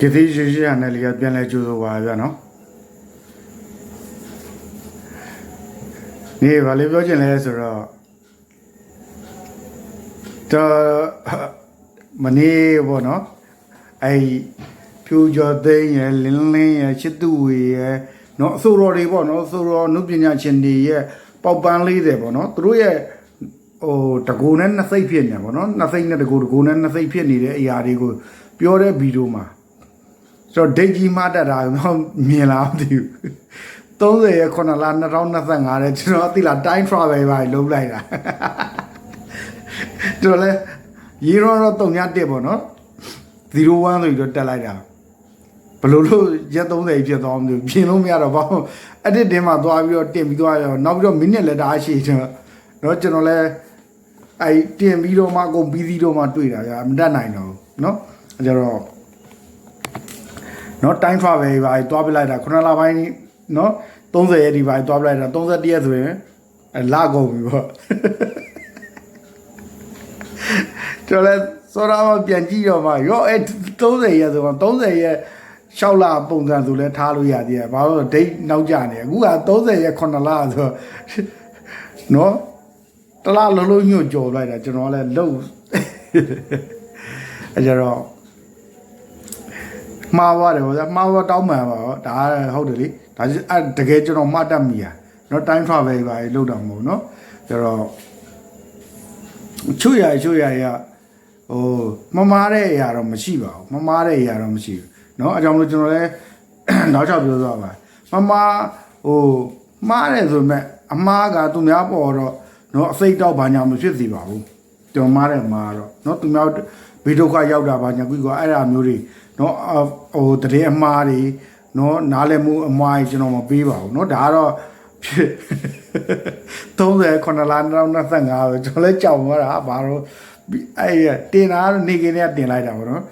ကတိရှိရှိရနဲ့လေပြန်လဲကျိုးဆိုပါဗျာနော်နေဘာလေးပြောချင်လဲဆိုတော့တော့မနေ့ပေါ့နော်အဲ့ဖြူကျော်သိန်းရယ်လင်းလင်းရယ်ချစ်သူဝေရယ်နော်အဆိုတော်တွေပေါ့နော်အဆိုတော်နုပညာရှင်တွေရဲ့ပေါက်ပန်းလေးတယ်ပေါ့နော်သူတို့ရဲ့ဟိုတကူနဲ့နှစ်စိတ်ဖြစ်နေပါပေါ့နော်နှစ်စိတ်နဲ့တကူတကူနဲ့နှစ်စိတ်ဖြစ်နေတဲ့အရာတွေကိုပြောတဲ့ဗီဒီယိုမှာ ဆိုတော့ဒိတ်ကြီးမှတ်တတ်တာတော့မြင်လားမသိဘူး30ရက်9လ2025တဲ့ကျွန်တော်သိလား time travel ပါလုံးလိုက်တာတော်လဲရေရောတော့တုံညတက်ပေါ့နော်01ဆိုပြီးတော့တက်လိုက်တာဘလို့လို့ရက်30ဖြစ်သွားမှမသိဘူးပြင်လို့မရတော့ဘာလို့အဲ့ဒီတင်မှာသွားပြီးတော့တင်ပြီးသွားရောနောက်ပြီးတော့မိနစ်လက်တာရှိတယ်နော်ကျွန်တော်လဲအဲ့တင်ပြီးတော့မှအကုန်ပြီးပြီးတော့မှတွေ့တာကြာမတတ်နိုင်တော့ဘူးနော်အဲ့ကြတော့ နော် time travel ပဲသွားပြလိုက်တာ9လပိုင်းနော်30ရက်ဒီပိုင်းသွားပြလိုက်တာ31ရက်ဆိုရင်လကုန်ပြီပေါ့ကျော်လဲစောရမပြန်ကြည့်တော့မှရောအဲ30ရက်ဆိုမှ30ရက်6လပုံစံဆိုလဲထားလို့ရသေးတယ်ဘာလို့လဲ date နောက်ကျနေအခုက30ရက်9လဆိုတော့နော်တလားလုံးလုံးညွတ်ကြော်လိုက်တာကျွန်တော်လည်းလှုပ်အဲကြတော့ မှားသွားတယ်ဗောဗျာမှားသွားတောင်းမှန်ပါတော့ဒါဟုတ်တယ်လေဒါအဲ့တကယ်ကျွန်တော်မှတ်တတ်မိတာเนาะ time travel ပါလေလောက်တော့မဟုတ်เนาะကျတော့ချွရချွရရဟိုမမားတဲ့အရာတော့မရှိပါဘူးမမားတဲ့အရာတော့မရှိဘူးเนาะအကြောင်းလို့ကျွန်တော်လည်းနောက်ချပြောသွားပါမမားဟိုမှားတယ်ဆိုမဲ့အမားကသူများပေါ်တော့เนาะအစိတ်တော့ဘာညာမဖြစ်စီပါဘူးကျွန်တော်မှားတယ်မှားတော့เนาะသူများ ဘေးဒုက္ခရောက်တာပါညာကွီကအဲ့ဒါမျိုးတွေနော်ဟိုတရေအမှားတွေနော်နားလည်မှုအမှားကြီးကျွန်တော်မပေးပါဘူးနော်ဒါကတော့ဖြစ်38လ2025ပဲကျွန်တော်လည်းကြောက်သွားတာဘာလို့အဲ့တင်တာတော့နေကင်းနဲ့တင်လိုက်တာပေါ့နော်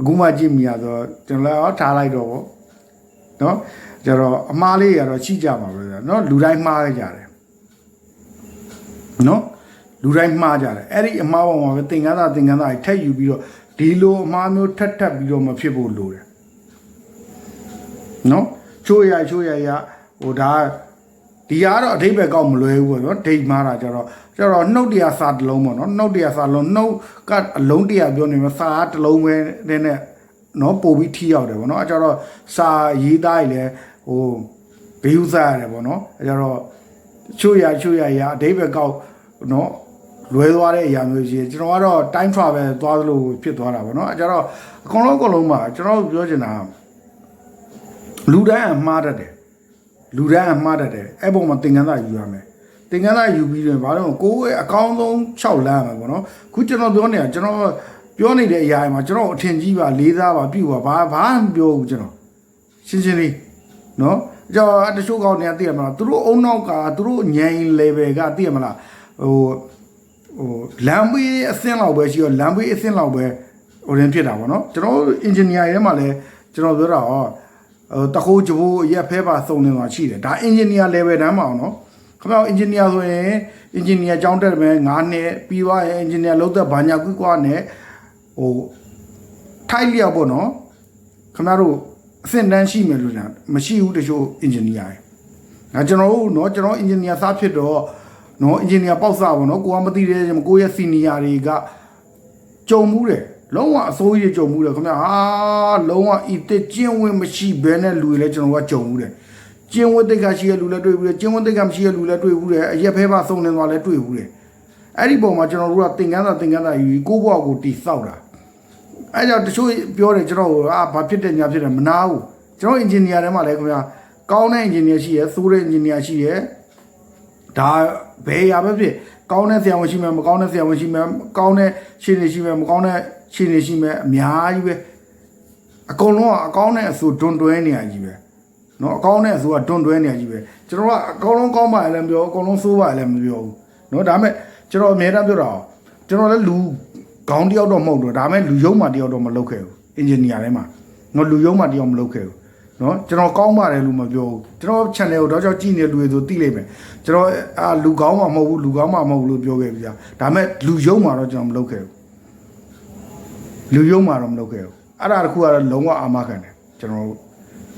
အခုမှကြည့်မိရဆိုကျွန်တော်လည်းထားလိုက်တော့ပေါ့နော်ကျတော့အမှားလေးရတော့ရှိကြမှာပဲနော်လူတိုင်းမှားကြတယ်နော် လူတိုင်းမှားကြတယ်အဲ့ဒီအမှားပေါ်မှာပဲသင်္ကန်းသားသင်္ကန်းသားကြီးထက်ယူပြီးတော့ဒီလိုအမှားမျိုးထက်ထက်ပြီးတော့မဖြစ်ဖို့လိုတယ်နော်ချိုးရချိုးရရဟိုဒါဒီကတော့အထိပ္ပယ်ကောက်မလွယ်ဘူးပေါ့နော်ဒိတ်မှားတာကြတော့ကြတော့နှုတ်တရားစာတစ်လုံးပေါ့နော်နှုတ်တရားစာလုံးနှုတ်ကအလုံးတရားပြောနေမှာစာကတစ်လုံးပဲနဲ့နဲ့နော်ပို့ပြီးထိရောက်တယ်ပေါ့နော်အဲကြတော့စာရေးသားရည်လဲဟိုဘေးဥစားရတယ်ပေါ့နော်အဲကြတော့ချိုးရချိုးရရအထိပ္ပယ်ကောက်နော် လွဲသွားတဲ့အရာမျိုးကြီးကျွန်တော်ကတော့ time travel သွားသလိုဖြစ်သွားတာပေါ့နော်အဲကြတော့အကုန်လုံးအကုန်လုံးမှာကျွန်တော်ပြောချင်တာလူတိုင်းအမှားတတ်တယ်လူတိုင်းအမှားတတ်တယ်အဲ့ပုံမှာသင်္ကန်းသားယူရမယ်သင်္ကန်းသားယူပြီးတော့ဘာလို့ကိုယ်ရဲ့အကောင်းဆုံး6လမ်းမှာပေါ့နော်ခုကျွန်တော်ပြောနေတာကျွန်တော်ပြောနေတဲ့အရာတွေမှာကျွန်တော်အထင်ကြီးပါလေးစားပါပြုပါဘာဘာမှမပြောဘူးကျွန်တော်ရှင်းရှင်းလေးနော်ကြောင့်တချို့ကောင်တွေကသိရမလားသူတို့အုံနောက်ကသူတို့ညင် level ကသိရမလားဟို ဟိုလမ်းဘေးအဆင့်လောက်ပဲရှိတော့လမ်းဘေးအဆင့်လောက်ပဲဟိုရင်ဖြစ်တာပေါ့နော်ကျွန်တော်အင်ဂျင်နီယာရဲမှာလည်းကျွန်တော်ပြောတာဟောဟိုတခိုးကြိုးရက်ဖဲပါစုံနေတာရှိတယ်ဒါအင်ဂျင်နီယာ level တန်းမှာအောင်နော်ခင်ဗျားအင်ဂျင်နီယာဆိုရင်အင်ဂျင်နီယာကျောင်းတက်မယ်9နှစ်ပြီးသွားရင်အင်ဂျင်နီယာလုံးသက်ဘာညာကွကွာနဲ့ဟိုထိုက်လျောက်ပေါ့နော်ခင်ဗျားတို့အဆင့်တန်းရှိမယ်လို့ညာမရှိဘူးတချို့အင်ဂျင်နီယာငါကျွန်တော်တို့နော်ကျွန်တော်အင်ဂျင်နီယာစားဖြစ်တော့ နော်အင်ဂျင်နီယာပေါက်စားပေါ့နော်ကိုကမသိတဲ့ကိုရဲ့စီနီယာတွေကကြုံမှုတယ်လုံးဝအစိုးရကြုံမှုတယ်ခင်ဗျာဟာလုံးဝဤတစ်ကျင်းဝင်မရှိဘဲနဲ့လူတွေလည်းကျွန်တော်ကကြုံမှုတယ်ကျင်းဝတ်တိတ်ကရှိတဲ့လူလည်းတွေ့ဘူးတယ်ကျင်းဝတ်တိတ်ကမရှိတဲ့လူလည်းတွေ့ဘူးတယ်အရက်ဖဲပါစုံနေသွားလည်းတွေ့ဘူးတယ်အဲ့ဒီပုံမှာကျွန်တော်တို့ကသင်္ကန်းသာသင်္ကန်းသာယူကိုဘွားကိုတီဆောက်တာအဲ့ကြောင့်တချို့ပြောတယ်ကျွန်တော်ကအာဘာဖြစ်တယ်ညာဖြစ်တယ်မနာဘူးကျွန်တော်အင်ဂျင်နီယာထဲမှာလည်းခင်ဗျာကောင်းတဲ့အင်ဂျင်နီယာရှိရယ်သိုးတဲ့အင်ဂျင်နီယာရှိရယ်ဒါ ဘယ်ရာပဲဖြစ်ကောင်းတဲ့ဆရာဝန်ရှိမယ်မကောင်းတဲ့ဆရာဝန်ရှိမယ်ကောင်းတဲ့ရှင်နေရှိမယ်မကောင်းတဲ့ရှင်နေရှိမယ်အများကြီးပဲအကုန်လုံးကအကောင်းတဲ့အဆိုတွန်တွဲနေရကြီးပဲနော်အကောင်းတဲ့အဆိုကတွန်တွဲနေရကြီးပဲကျွန်တော်ကအကောင်းလုံးကောင်းပါလည်းမပြောအကုန်လုံးဆိုးပါလည်းမပြောဘူးနော်ဒါပေမဲ့ကျွန်တော်အများတန်းပြောတာကျွန်တော်လည်းလူခေါင်းတယောက်တော့မဟုတ်တော့ဒါပေမဲ့လူယုံမှတယောက်တော့မလုပ်ခဲ့ဘူးအင်ဂျင်နီယာတိုင်းမှာနော်လူယုံမှတယောက်မလုပ်ခဲ့ဘူး နော်ကျွန်တော်ကောင်းပါတယ်လို့မပြောဘူးကျွန်တော် channel ကိုတော့ကြောက်ကြည့်နေလူတွေဆိုသိလိမ့်မယ်ကျွန်တော်အာလူကောင်းမှမဟုတ်ဘူးလူကောင်းမှမဟုတ်ဘူးလို့ပြောခဲ့ပြီကြာဒါပေမဲ့လူယုံမှတော့ကျွန်တော်မလုပ်ခဲ့ဘူးလူယုံမှတော့မလုပ်ခဲ့ဘူးအဲ့ဒါတခုကတော့လုံးဝအာမခံတယ်ကျွန်တော်တို့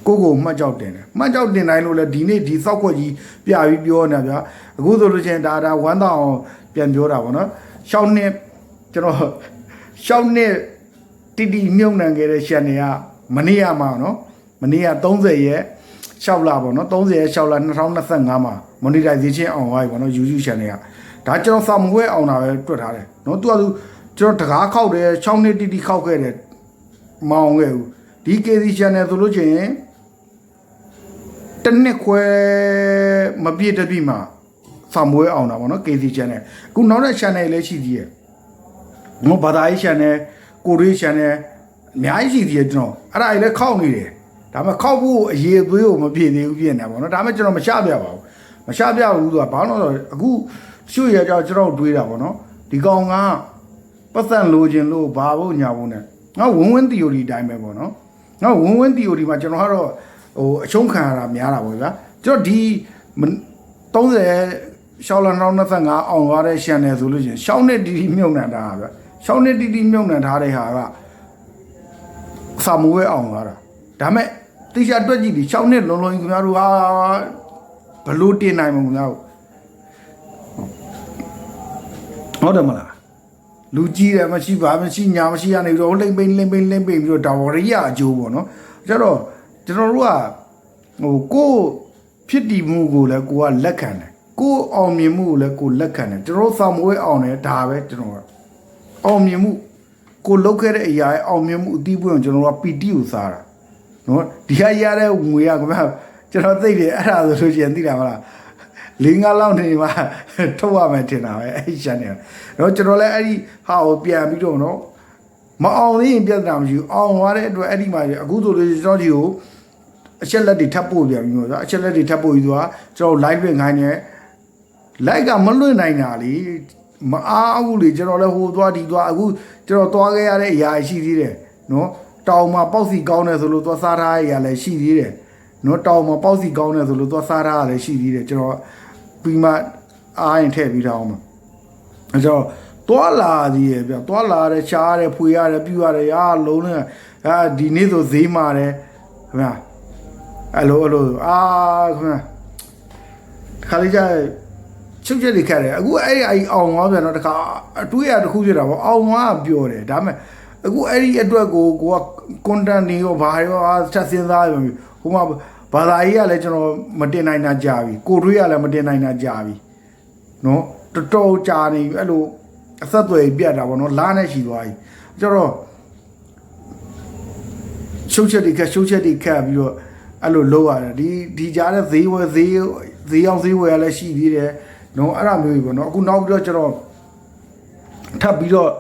ကိုကိုမှတ်ကြောက်တင်တယ်မှတ်ကြောက်တင်တိုင်းလို့လဲဒီနေ့ဒီစောက်ခွက်ကြီးပြပြီးပြောနေတာဗျာအခုဆိုလို့ချင်းဒါဒါဝမ်းတောင်ပြန်ပြောတာဗောနော်ရှောင်းနှစ်ကျွန်တော်ရှောင်းနှစ်တီတီမြုံနှံခဲ့တဲ့ရှန်နေကမနေ့ကမှနော် မနေ့က30ရက်6လပေါ့နော်30ရက်6လ2025မှာ monetization အောင်သွားပြီပေါ့နော် YouTube channel ကဒါကျွန်တော်စာမွေးအောင်တာပဲတွက်ထားတယ်နော်သူကသူကျွန်တော်တကားခောက်တယ်6နှစ်တီတီခောက်ခဲ့တယ်မအောင်ခဲ့ဘူးဒီ KC channel ဆိုလို့ချင်းတစ်နှစ်ခွဲမပြည့်တပြည့်မှာစာမွေးအောင်တာပေါ့နော် KC channel အခုနောက်တဲ့ channel လည်းရှိသေးရဲ့ငေါဘာသာရေး channel ကိုရီး channel အများကြီးရှိသေးရဲ့ကျွန်တော်အဲ့ဒါကြီးလည်းခောက်နေတယ် ဒါပေမဲ့ခောက်ဖို့အရေးအသွေးကိုမပြည့်သေးဘူးပြည့်နေပါတော့ဒါပေမဲ့ကျွန်တော်မချပြပါဘူးမချပြဘူးဆိုတာဘာလို့လဲဆိုတော့အခုရွှေရကြောင်ကျွန်တော်တွေးတာပေါ့နော်ဒီကောင်ကပတ်စံလိုချင်လို့ဘာဖို့ညာဖို့ ਨੇ ငါဝင်းဝင်း theory အတိုင်းပဲပေါ့နော်ငါဝင်းဝင်း theory မှာကျွန်တော်ကတော့ဟိုအချုံးခံရတာများတာပေါ့ဗျာကျွန်တော်ဒီ30ရှောင်းလ2025အောင်သွားတဲ့ channel ဆိုလို့ရှိရင်ရှောင်းနဲ့တီတီမြုံနှံတာဗျာရှောင်းနဲ့တီတီမြုံနှံထားတဲ့ဟာကစာမွေးအောင်သွားတာဒါမဲ့ တိကျတွက်ကြည့်ဒီရှောင်းနဲ့လုံးလုံးခင်ဗျားတို့ဟာဘလို့တင်နိုင်မှာခင်ဗျားတို့ဟုတ်တယ်မလားလူကြီးတယ်မရှိပါမရှိညာမရှိရနေပြီးတော့လိမ့်ပိန်လိမ့်ပိန်လိမ့်ပိန်ပြီးတော့ဒါဝရိယအကျိုးပေါ့နော်ကျတော့ကျွန်တော်တို့ကဟိုကိုယ်ဖြစ်တည်မှုကိုလည်းကိုကလက်ခံတယ်ကိုယ်အောင်မြင်မှုကိုလည်းကိုလက်ခံတယ်ကျွန်တော်တို့စာမွေးအောင်တယ်ဒါပဲကျွန်တော်ကအောင်မြင်မှုကိုလုတ်ခဲ့တဲ့အရာရဲ့အောင်မြင်မှုအတီးပွင့်ကိုကျွန်တော်တို့ကပီတီကိုစားတာ နော်ဒီဟာရတဲ့ငွေကခင်ဗျာကျွန်တော်သိတယ်အဲ့ဒါဆိုလို့ရှိရင်သိတာမလားလေးငါးလောက်နေမှာထုတ်ရမယ်ထင်တာပဲအဲ့ဒီချန်နယ်တော့ကျွန်တော်လည်းအဲ့ဒီဟာကိုပြန်ပြီးတော့နော်မအောင်သေးရင်ပြဿနာမရှိဘူးအောင်သွားတဲ့အတွက်အဲ့ဒီမှာအခုဆိုလို့ကျွန်တော်ဒီကိုအချက်လက်တွေထပ်ပို့ပြန်ပြီးတော့ဆိုအချက်လက်တွေထပ်ပို့ပြီးတော့ကျွန်တော် live ဝင်ခိုင်းနေ like ကမလွတ်နိုင်တာလေမအားဘူးလေကျွန်တော်လည်းဟိုသွားဒီသွားအခုကျွန်တော်သွားခဲ့ရတဲ့အရာရှိသေးတယ်နော် တောင်မှာပေါက်စီကောင်းတယ်ဆိုလို့သွားစားထားရရလည်းရှိသေးတယ်နော်တောင်မှာပေါက်စီကောင်းတယ်ဆိုလို့သွားစားထားရလည်းရှိသေးတယ်ကျွန်တော်ပြီးမှအားရင်ထည့်ပြီးထားအောင်မှာအဲကြောင့်သွားလာသေးရပြသွားလာရတယ်ရှားရတယ်ဖွေရတယ်ပြူရတယ်အာလုံးနဲ့အာဒီနေ့ဆိုဈေးမာတယ်ခင်ဗျာအဲ့လိုအဲ့လိုအာခင်ဗျာခါလေးကျချုပ်ချက်တွေခတ်တယ်အခုအဲ့ဒီအဲ့အောင်သွားပြန်တော့တခါအတွေးရတစ်ခုဖြစ်တာပေါ့အောင်သွားပြောတယ်ဒါပေမဲ့ အခုအဲ့ဒီအတွက်ကိုကိုက content တွေရောဘာရောဆက်စဉ်းစားရပြီဟိုမှာဘာသာရေးကလည်းကျွန်တော်မတင်နိုင်တာကြာပြီကိုတွေးရလည်းမတင်နိုင်တာကြာပြီနော်တော်တော်ကြာနေပြီအဲ့လိုအဆက်အသွယ်ပြတ်တာပေါ့နော်လားနဲ့ရှိသွားပြီကျတော့ရှုပ်ချက်တွေခက်ရှုပ်ချက်တွေခက်ပြီးတော့အဲ့လိုလုပ်ရတယ်ဒီဒီကြားတဲ့ဈေးဝယ်ဈေးဈေးအောင်ဈေးဝယ်ရလည်းရှိသေးတယ်နော်အဲ့ဒါမျိုးကြီးပေါ့နော်အခုနောက်ပြီးတော့ကျွန်တော်ထပ်ပြီးတော့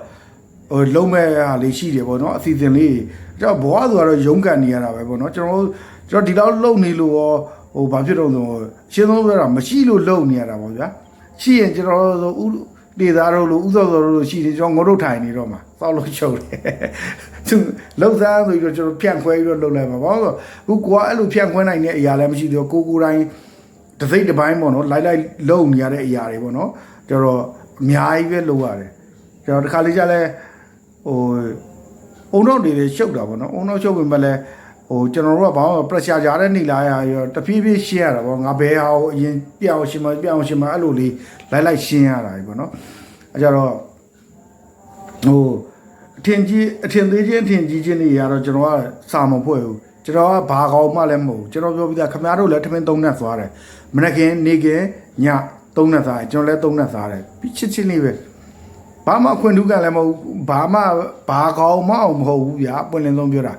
ဟိုလုံးမဲ့ဟာလေးရှိတယ်ပေါ့နော်အစီအစဉ်လေးကျွန်တော်ဘွားဆိုတော့ရုန်းကန်နေရတာပဲပေါ့နော်ကျွန်တော်ကျွန်တော်ဒီလောက်လုံနေလို့ရောဟိုဘာဖြစ်တော့ဆိုရှင်းဆုံးပြောတာမရှိလို့လုံနေရတာပေါ့ဗျာရှိရင်ကျွန်တော်ဆိုဥဒေသားတို့လို့ဥသောတော်တို့လို့ရှိတယ်ကျွန်တော်ငုတ်ထုတ်ထိုင်နေတော့မှာစောက်လို့ချုပ်တယ်သူလှုပ်စားဆိုပြီးတော့ကျွန်တော်ဖြန့်ခွဲပြီးတော့လှုပ်လိုက်မှာပေါ့ဆိုအခုကိုကအဲ့လိုဖြန့်ခွဲနိုင်တဲ့အရာလည်းမရှိသေးဘူးကိုကိုတိုင်းတစိမ့်တစ်ပိုင်းပေါ့နော်လိုက်လိုက်လုံနေရတဲ့အရာတွေပေါ့နော်ကျွန်တော်အများကြီးပဲလုံရတယ်ကျွန်တော်တခါလေးကျလဲ ဟိုအုံတော့တွေလည်းရှုပ်တာပေါ့နော်အုံတော့ရှုပ်ဝင်မဲ့လဲဟိုကျွန်တော်တို့ကဘာလို့ pressure ကြားတဲ့နေလာရရောတဖြည်းဖြည်းရှင်းရတာပေါ့ငါဘဲဟာကိုအရင်ပြအောင်ရှင်းမပြအောင်ရှင်းမအဲ့လိုလေးလိုက်လိုက်ရှင်းရတာပေါ့နော်အဲကြတော့ဟိုအထင်ကြီးအထင်သေးချင်းအထင်ကြီးချင်းတွေရတော့ကျွန်တော်ကစာမဖွဲ့ဘူးကျွန်တော်ကဘာကောင်းမှလည်းမဟုတ်ဘူးကျွန်တော်ပြောပြီးသားခင်ဗျားတို့လည်းထမင်းသုံးနဲ့သွားတယ်မနေ့ကနေကညသုံးနဲ့သွားတယ်ကျွန်တော်လည်းသုံးနဲ့သွားတယ်ပြီးချစ်ချင်းလေးပဲ ဘာမှခွင့်ထူးကလည်းမဟုတ်ဘာမှဘာကောင်းမှမဟုတ်ဘူးဗျာပွင့်လင်းဆုံးပြောတာ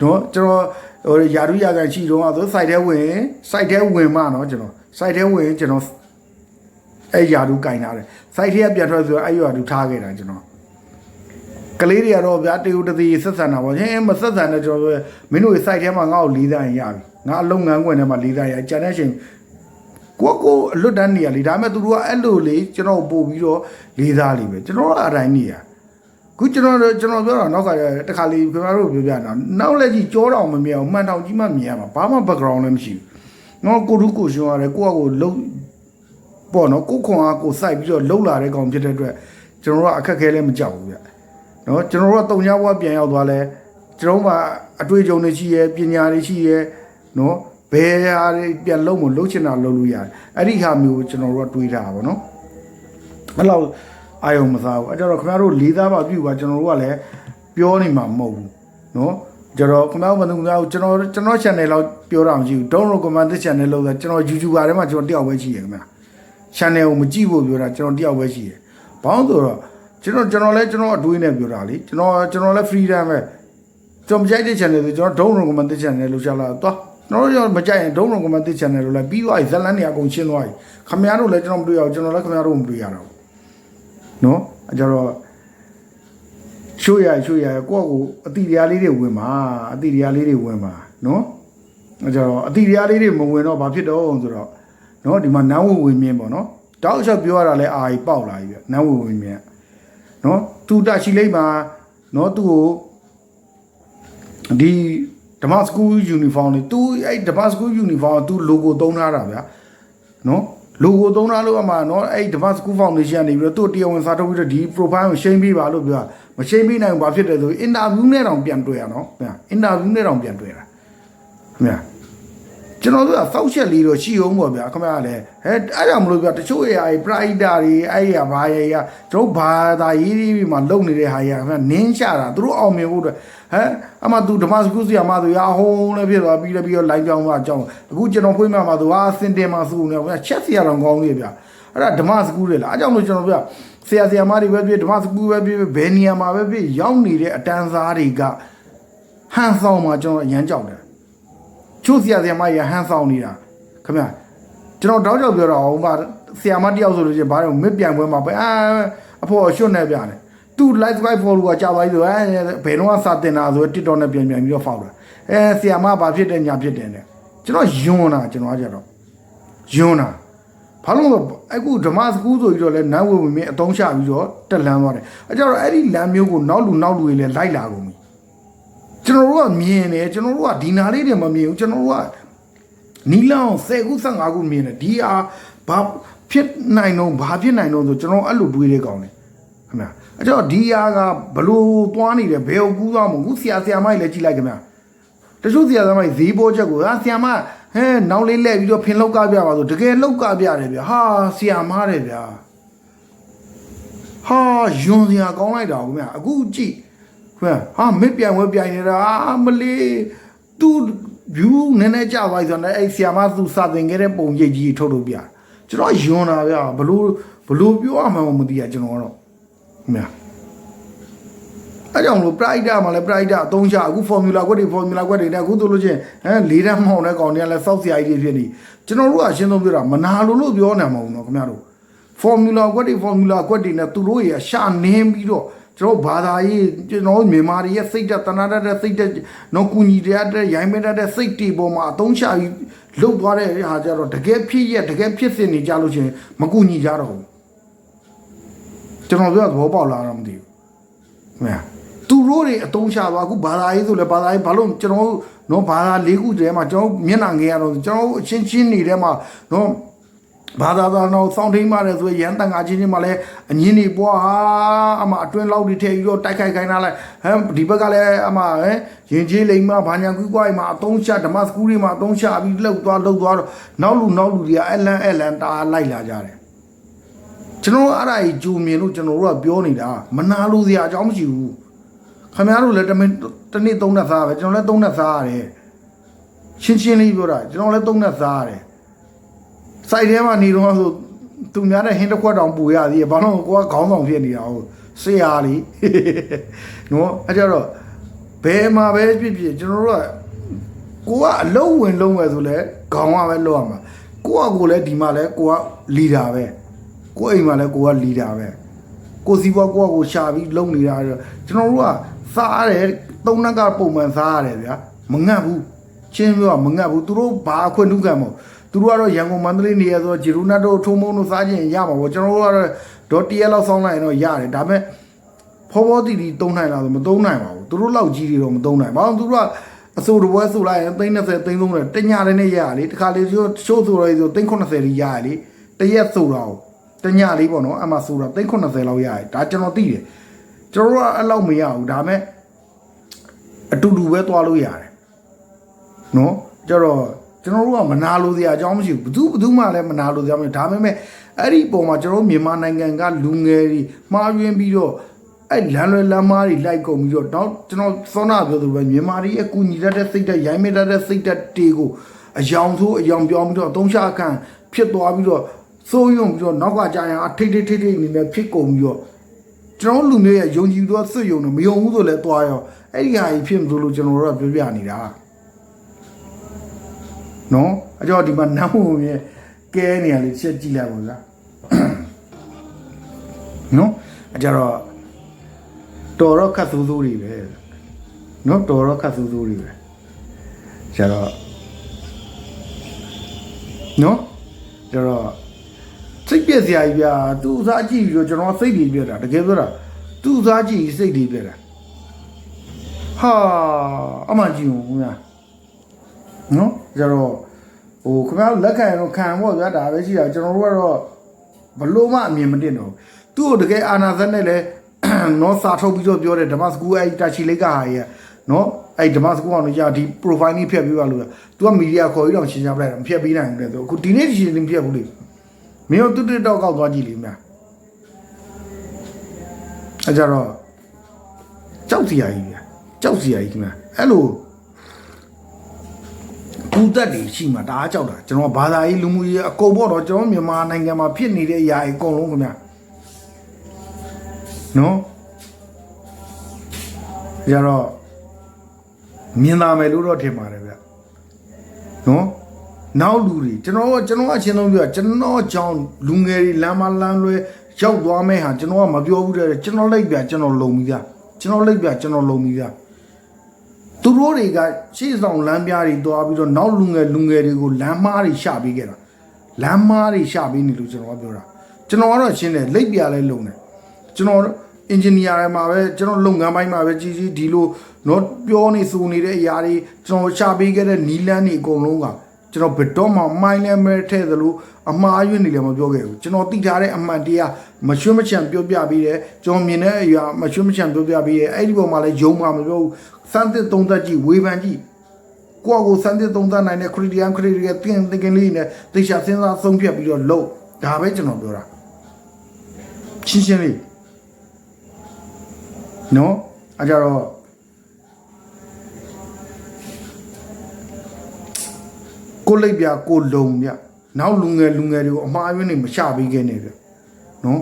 နော်ကျွန်တော်ဟိုယာရုယာကန်ရှိတော့ဆို site ထဲဝင် site ထဲဝင်မှနော်ကျွန်တော် site ထဲဝင်ကျွန်တော်အဲ့ယာရုကင်လာတယ် site ထဲကပြန်ထွက်ဆိုအဲ့ယာရုထားခဲ့တာကျွန်တော်ကလေးတွေကတော့ဗျာတေဦးတတိဆက်ဆံတာပေါ့ဟင်းမဆက်ဆံတဲ့ကျွန်တော်မင်းတို့ site ထဲမှာငါ့ကိုလေးသားရင်ရပြီငါအလုပ်ငန်းခွင်ထဲမှာလေးသားရအကြံတဲ့ရှင် ကိုကိုအလွတ်တန်းနေရလေဒါပေမဲ့သူတို့ကအဲ့လိုလေကျွန်တော်ပို့ပြီးတော့လေးသားလေးပဲကျွန်တော်ကအတိုင်းနေရခုကျွန်တော်ကျွန်တော်ပြောတာနောက်ကတခါလေးခင်ဗျားတို့ပြောပြတာနောက်လက်ကြီးကြောတော့မမြင်အောင်မှန်တောင်ကြီးမှမြင်ရမှာဘာမှ background လည်းမရှိဘူးနော်ကိုရုကိုရှင်ရတယ်ကိုကကိုလုံးပေါ့နော်ကိုခွန်အားကိုစိုက်ပြီးတော့လှုပ်လာတဲ့ကောင်ဖြစ်တဲ့အတွက်ကျွန်တော်တို့ကအခက်ခဲလည်းမကြောက်ဘူးဗျနော်ကျွန်တော်တို့ကတုံညာဘွားပြန်ရောက်သွားလဲကျွန်တော်မှအတွေ့အကြုံတွေရှိရဲပညာတွေရှိရဲနော် ဘယ်ဟာတွေပြန်လုံးမလုံးချင်တာလုံးလို့ရတယ်အဲ့ဒီဟာမျိုးကိုကျွန်တော်တို့ကတွေးထားတာပေါ့နော်အဲ့လောက်အာယုံမစားဘူးအဲ့တော့ခင်ဗျားတို့လေးသားပါပြုပါကျွန်တော်တို့ကလည်းပြောနေမှာမဟုတ်ဘူးနော်ကျွန်တော်ခင်ဗျားတို့မသူခင်ဗျားတို့ကျွန်တော်ကျွန်တော် channel လောက်ပြောတာမရှိဘူး don't recommend this channel လို့ဆိုကျွန်တော် YouTuber ထဲမှာကျွန်တော်တယောက်ပဲရှိရခင်ဗျာ channel ကိုမကြည့်ဖို့ပြောတာကျွန်တော်တယောက်ပဲရှိတယ်။ဘာလို့ဆိုတော့ကျွန်တော်ကျွန်တော်လည်းကျွန်တော်အတွေးနဲ့ပြောတာလေကျွန်တော်ကျွန်တော်လည်း freedom ပဲကျွန်တော်မကြိုက်တဲ့ channel ဆိုကျွန်တော် don't recommend this channel လို့ရှာလာတော့ ကျွန်တော်တို့မကြိုက်ရင် don't recommend this channel လို့လည်းပြီးသွားပြီဇလန်းတွေအကုန်ရှင်းသွားပြီခမရတို့လည်းကျွန်တော်မတွေ့ရအောင်ကျွန်တော်လည်းခမရတို့မတွေ့ရတော့ဘူးနော်အဲကြတော့ချိုးရချိုးရကိုယ့်ကိုအတိတရားလေးတွေဝင်ပါအတိတရားလေးတွေဝင်ပါနော်အဲကြတော့အတိတရားလေးတွေမဝင်တော့ဘာဖြစ်တော့ဆိုတော့နော်ဒီမှာနန်းဝဝင်မြင်းပေါ့နော်တောက်လျှောက်ပြောရတာလဲအာကြီးပေါက်လာပြီဗျနန်းဝဝင်မြင်းနော်သူတရှိလိမ့်မှာနော်သူ့ကိုဒီ ဓမ္မစကူးယူနီဖောင်းလေးသူအဲ့ဓမ္မစကူးယူနီဖောင်းသူ logo သုံးထားတာဗျာနော် logo သုံးထားလို့အမှနော်အဲ့ဓမ္မစကူးဖောင်ဒေးရှင်းကနေပြီးတော့သူ့တရားဝင်စာထုတ်ပြီးတော့ဒီ profile ကိုရှင်းပေးပါလို့ပြောမရှင်းပေးနိုင်ဘူးဘာဖြစ်တယ်ဆို interview နဲ့တောင်ပြန်တွေ့ရနော်ဗျာ interview နဲ့တောင်ပြန်တွေ့တာခင်ဗျာကျွန်တော်တို့ကဖောက်ချက်လေးတော့ရှိအောင်ပေါ့ဗျာခင်ဗျားလည်းဟဲ့အဲ့ကြောင့်မလို့ဗျာတချို့အရာတွေ pride တွေအဲ့ရဘာရရကျွန်တော်ဘာသာရေးတွေမှာလုံနေတဲ့ဟာရခင်ဗျာနင်းချတာသူတို့အောင်မြင်ဖို့အတွက် ဟဲ့အမှသူဓမ္မစကုစီယာမသူရအဟုံးလည်းဖြစ်သွားပြီးလည်းပြီးတော့ line ပြောင်းသွားအကြောင်းအခုကျွန်တော်ဖွင့်မှမှာသူဟာစင်တင်မှာစုနေဗျာချက်စီရအောင်ကောင်းသေးဗျာအဲ့ဒါဓမ္မစကုတွေလားအကြောင်းလို့ကျွန်တော်ဗျာဆရာဆရာမတွေပဲဖြစ်ဓမ္မစကုပဲဖြစ်ဘယ်နေရာမှာပဲဖြစ်ရောက်နေတဲ့အတန်းစားတွေကဟန်ဆောင်မှာကျွန်တော်အရန်ကြောက်တယ်ချို့ဆရာဆရာမကြီးဟန်ဆောင်နေတာခင်ဗျာကျွန်တော်တောက်ကြောက်ပြောတော့ဟိုမှာဆရာမတယောက်ဆိုလို့ချင်းဘာလို့မစ်ပြန်ပွဲမှာပဲအာအဖေရွှွတ်နေပြန်တယ် သူ live skype follow ကကြာပါပြီဆိုအဲဘယ်တော့မှစာတင်တာဆို TikTok နဲ့ပြန်ပြန်ပြီးတော့ဖောက်တာအဲဆရာမဘာဖြစ်တယ်ညာဖြစ်တယ်နဲ့ကျွန်တော်ယွန်းတာကျွန်တော်ကကြတော့ယွန်းတာဘာလို့လဲအခုဓမ္မစကူးဆိုပြီးတော့လဲနန်းဝေဝင်မင်းအတုံးချပြီးတော့တက်လန်းသွားတယ်အဲကြတော့အဲ့ဒီလမ်းမျိုးကိုနောက်လူနောက်လူတွေလည်းလိုက်လာကုန်ပြီကျွန်တော်တို့ကမြင်တယ်ကျွန်တော်တို့ကဒီနာလေးတွေမမြင်ဘူးကျွန်တော်တို့ကနီလောင်10ခု15ခုမြင်တယ်ဒီအားဘာဖြစ်နိုင်တော့ဘာဖြစ်နိုင်တော့ဆိုကျွန်တော်အဲ့လိုတွေးလေးကောင်းတယ်ခင်ဗျာ အဲ့တော့ဒီအားကဘလို့သွားနေတယ်ဘယ်ကိုကူးသွားမလို့ဆရာဆရာမကြီးလည်းကြည့်လိုက်ခင်ဗျာတချို့ဆရာဆရာမကြီးဈေးပေါ်ချက်ကိုဟာဆရာမဟဲနောက်လေးလဲပြီးတော့ဖင်လောက်ကပြပါဆိုတကယ်လောက်ကပြတယ်ဗျာဟာဆရာမတယ်ဗျာဟာယွန်စရာကောင်းလိုက်တာခင်ဗျာအခုကြည့်ခွန်းဟာမစ်ပြန်ဝဲပြန်နေတာအာမလေးသူ view နည်းနည်းကြသွားပြီဆိုတော့အဲ့ဆီယာမသူစာသင်ခဲ့တဲ့ပုံရိပ်ကြီးထုတ်လို့ပြကျွန်တော်ယွန်းတာဗျဘလို့ဘလို့ပြောရမှန်းမသိရကျွန်တော်ကတော့ မြာအဲ့ကြောင့်လို့ pride မှာလည်း pride အသုံးချအခု formula ကွက်တွေ formula ကွက်တွေနဲ့အခုတို့လို့ချင်းဟမ်လေးတန်းမောင်းတဲ့ကောင်တွေကလည်းစောက်စရာကြီးတွေဖြစ်နေကျွန်တော်တို့ကအရှင်းဆုံးပြောတာမနာလို့လို့ပြောနေမှာမဟုတ်ဘူးနော်ခင်ဗျားတို့ formula ကွက်တွေ formula ကွက်တွေနဲ့သူတို့ရရှာနင်းပြီးတော့ကျွန်တော်ဘာသာရေးကျွန်တော်မြန်မာတွေရဲ့စိတ်တက်တနာတဲ့စိတ်တက်နော်ကုညီတရားတဲ့ရိုင်းမဲတဲ့စိတ်တွေပေါ်မှာအသုံးချပြီးလှုပ်သွားတဲ့ဟာကြတော့တကယ်ဖြစ်ရတကယ်ဖြစ်စင်နေကြလို့ချင်းမကုညီကြတော့ဘူး ကျွန်တော်ပြောသဘောပေါက်လာတော့မသိဘူးဟဲ့သူတို့တွေအတုံးချသွားအခုဘာသာရေးဆိုလဲဘာသာရေးဘာလို့ကျွန်တော်နော်ဘာသာလေးခုတည်းမှာကျွန်တော်မျက်နှာငယ်ရတော့ကျွန်တော်အချင်းချင်းနေတဲ့မှာနော်ဘာသာသာတော့စောင်းထိန်မှလည်းဆိုရန်တန်ငါချင်းချင်းမှလည်းအငင်းနေပွားဟာအမအတွင်းလောက်တွေထည့်ပြီးတော့တိုက်ခိုက်ခိုင်းလာလိုက်ဟမ်ဒီဘက်ကလည်းအမဟမ်ရင်ကြီးလိမ်မဘာညာကူးကွားမှာအတုံးချဓမ္မစကူးတွေမှာအတုံးချပြီးလှုပ်သွားလှုပ်သွားတော့နောက်လူနောက်လူတွေကအလန်အလန်တာလိုက်လာကြတယ် ကျွန်တော်အဲ့ဒါကြီးဂျူမြင်လို့ကျွန်တော်တို့ကပြောနေတာမနာလို့စရာအကြောင်းမရှိဘူးခင်ဗျားတို့လည်းတမင်တစ်နေ့သုံးနဲ့စားပဲကျွန်တော်လည်းသုံးနဲ့စားရတယ်ရှင်းရှင်းလေးပြောတာကျွန်တော်လည်းသုံးနဲ့စားရတယ်စိုက်ထဲမှာနေတော့ဆိုသူများတဲ့ဟင်းတစ်ခွက်တောင်ပူရသေးတယ်ဘာလို့ကိုကခေါင်းဆောင်ဖြစ်နေတာဟုတ်ဆရာလीနော်အဲ့ကြတော့ဘယ်မှာပဲဖြစ်ဖြစ်ကျွန်တော်တို့ကကိုကအလုံးဝင်လုံးပဲဆိုလဲခေါင်းကပဲလောက်ရမှာကိုကကိုလည်းဒီမှာလဲကိုကလီဒါပဲ ကိုအိမ်မှာလဲကိုကလီဒါပဲကိုစီဘွားကိုကကိုရှာပြီးလုံနေတာတော့ကျွန်တော်တို့ကစားရတယ်သုံးနှက်ကပုံမှန်စားရတယ်ဗျာမငတ်ဘူးချင်းပြောမငတ်ဘူးသူတို့ဘာအခွင့်အထုခံမို့သူတို့ကတော့ရန်ကုန်မန္တလေးနေရဆိုဂျီရူနတ်တို့ထုံမုံတို့စားခြင်းရမှာပေါ့ကျွန်တော်တို့ကတော့ဒေါ်တရက်လောက်ဆောင်းလိုက်ရင်တော့ရတယ်ဒါပေမဲ့ဖောဖောတီတီသုံးနိုင်လားဆိုမသုံးနိုင်ပါဘူးသူတို့လောက်ကြီးတွေတော့မသုံးနိုင်ဘာလို့သူတို့ကအစိုးရဘွဲဆိုလိုက်ရင်330 330တညလည်းနဲ့ရရလေတခါလေချိုးရှိုးဆိုရည်ဆို390လေးရရလေတရက်ဆိုတော့ တညလေးပေါ့နော်အမှဆိုတာ390လောက်ရရတယ်ဒါကျွန်တော်သိတယ်ကျွန်တော်တို့ကအဲ့လောက်မရဘူးဒါပေမဲ့အတူတူပဲသွားလို့ရတယ်နော်ကြတော့ကျွန်တော်တို့ကမနာလို့စရာအကြောင်းမရှိဘူးဘယ်သူဘယ်သူမှလည်းမနာလို့စရာမရှိဘူးဒါပေမဲ့အဲ့ဒီပုံမှာကျွန်တော်တို့မြန်မာနိုင်ငံကလူငယ်တွေမှားယွင်းပြီးတော့အဲ့လမ်းလွယ်လမ်းမားတွေလိုက်ကုန်ပြီးတော့တော့ကျွန်တော်စောနာပြောသလိုပဲမြန်မာတွေအကူညီတတ်တဲ့စိတ်တက်ရိုင်းမတတ်တဲ့စိတ်တက်တွေကိုအယောင်ဆိုးအယောင်ပြောင်းပြီးတော့အသုံးချခံဖြစ်သွားပြီးတော့ စိုးရုံပြီးတော့နောက်ကကြာရင်အထိတ်ထိတ်ထိတ်ထိတ်အနေနဲ့ဖြစ်ကုန်ပြီးတော့ကျွန်တော်တို့လူမျိုးရဲ့ယုံကြည်သောစွတ်ယုံနဲ့မယုံဘူးဆိုလဲတွားရောအဲ့ဒီဟာကြီးဖြစ်မလို့လို့ကျွန်တော်တို့ကပြောပြနေတာနော်အကြောဒီမှာနတ်ဝင်ရဲ့ကဲနေရလေးချက်ကြည့်လိုက်ပါလားနော်အကြတော့တော်တော့ခတ်ဆိုးဆိုးတွေပဲနော်တော်တော့ခတ်ဆိုးဆိုးတွေပဲကျတော့နော်ကျတော့ စိတ်ပြက်စရာကြီးဗျာသူ့စားကြည့်ပြီးတော့ကျွန်တော်စိတ်တွေပြက်တာတကယ်ပြောတာသူ့စားကြည့်စိတ်တွေပြက်တာဟာအမှန်ကြီးဘူးဗျာနော်ကျတော့ဟိုခင်ဗျားတို့လက်ခံရတော့ခံပေါ့ဗျာဒါပဲရှိတာကျွန်တော်တို့ကတော့ဘလို့မှအမြင်မတင်တော့ဘူးသူ့ကိုတကယ်အာနာဇက်နဲ့လဲနော်စာထုတ်ပြီးတော့ပြောတယ်ဓမ္မစကူအဲ့တာချီလိတ်ကဟာကြီးကနော်အဲ့ဓမ္မစကူအောင်လို့ကြာဒီ profile นี่ဖျက်ပြီးပါလို့ဗျာ तू ကမီဒီယာခေါ်ပြီးတော့ရှင်းပြပလိုက်တာမဖျက်ပေးနိုင်ဘူးတဲ့သူအခုဒီနေ့ဒီချိန်မဖျက်ဘူးလေ မင်းတို့တူတူတော့ကောက်သွားကြည့်လိမ့်မယ်အဲကြတော့ကြောက်စရာကြီးဗျာကြောက်စရာကြီးခင်ဗျာအဲ့လိုကူတက်တွေရှိမှဒါအားကြောက်တာကျွန်တော်ဘာသာရေးလူမှုရေးအကုန်ပေါ့တော့ကျွန်တော်မြန်မာနိုင်ငံမှာဖြစ်နေတဲ့အရာအကုန်လုံးခင်ဗျာနော်ကြတော့မြင်လာမယ်လို့တော့ထင်ပါတယ်ဗျာနော် နောက်လူတွေကျွန်တော်ကကျွန်တော်အချင်းဆုံးပြောကျွန်တော်ကြောင့်လူငယ်တွေလမ်းမလမ်းလွဲရောက်သွားမဲ့ဟာကျွန်တော်ကမပြောဘူးတဲ့ကျွန်တော်လိုက်ပြကျွန်တော်လုံပြီးသားကျွန်တော်လိုက်ပြကျွန်တော်လုံပြီးသားသူတို့တွေကရှေ့ဆောင်လမ်းပြားတွေသွားပြီးတော့နောက်လူငယ်လူငယ်တွေကိုလမ်းမားတွေရှာပေးခဲ့တာလမ်းမားတွေရှာပေးနေလို့ကျွန်တော်ကပြောတာကျွန်တော်ကတော့ရှင်းတယ်လိပ်ပြလဲလုံတယ်ကျွန်တော်အင်ဂျင်နီယာတွေမှာပဲကျွန်တော်လုပ်ငန်းပိုင်းမှာပဲကြီးကြီးဒီလိုတော့ပြောနေဆိုနေတဲ့အရာတွေကျွန်တော်ရှာပေးခဲ့တဲ့နီလန်းတွေအကုန်လုံးက ကျွန်တော်ဘယ်တော့မှမိုင်းနဲ့မဲထဲသလိုအမှားယွင်းနေလည်းမပြောခဲ့ဘူးကျွန်တော်သိထားတဲ့အမှန်တရားမရွှေမချံပြောပြပေးတယ်ကျွန်တော်မြင်တဲ့အရာမရွှေမချံပြောပြပေးတယ်အဲ့ဒီပုံမှာလည်းယုံမှာမပြောဘူးစမ်းသစ်သုံးသက်ကြည့်ဝေဖန်ကြည့်ကိုယ့်ကိုစမ်းသစ်သုံးသက်နိုင်တဲ့ခရစ်ယာန်ခရစ်ယာန်တင်တင်ကလေးနဲ့သိချာစဉ်းစားဆုံးဖြတ်ပြီးတော့လုပ်ဒါပဲကျွန်တော်ပြောတာချင်းချင်းလေးနော်အကြတော့ ကိုလိပ်ပြကိုလုံပြနောက်လူငယ်လူငယ်တွေကိုအမှားအယွင်းနေမချပေးခဲ့နဲ့ပြနော်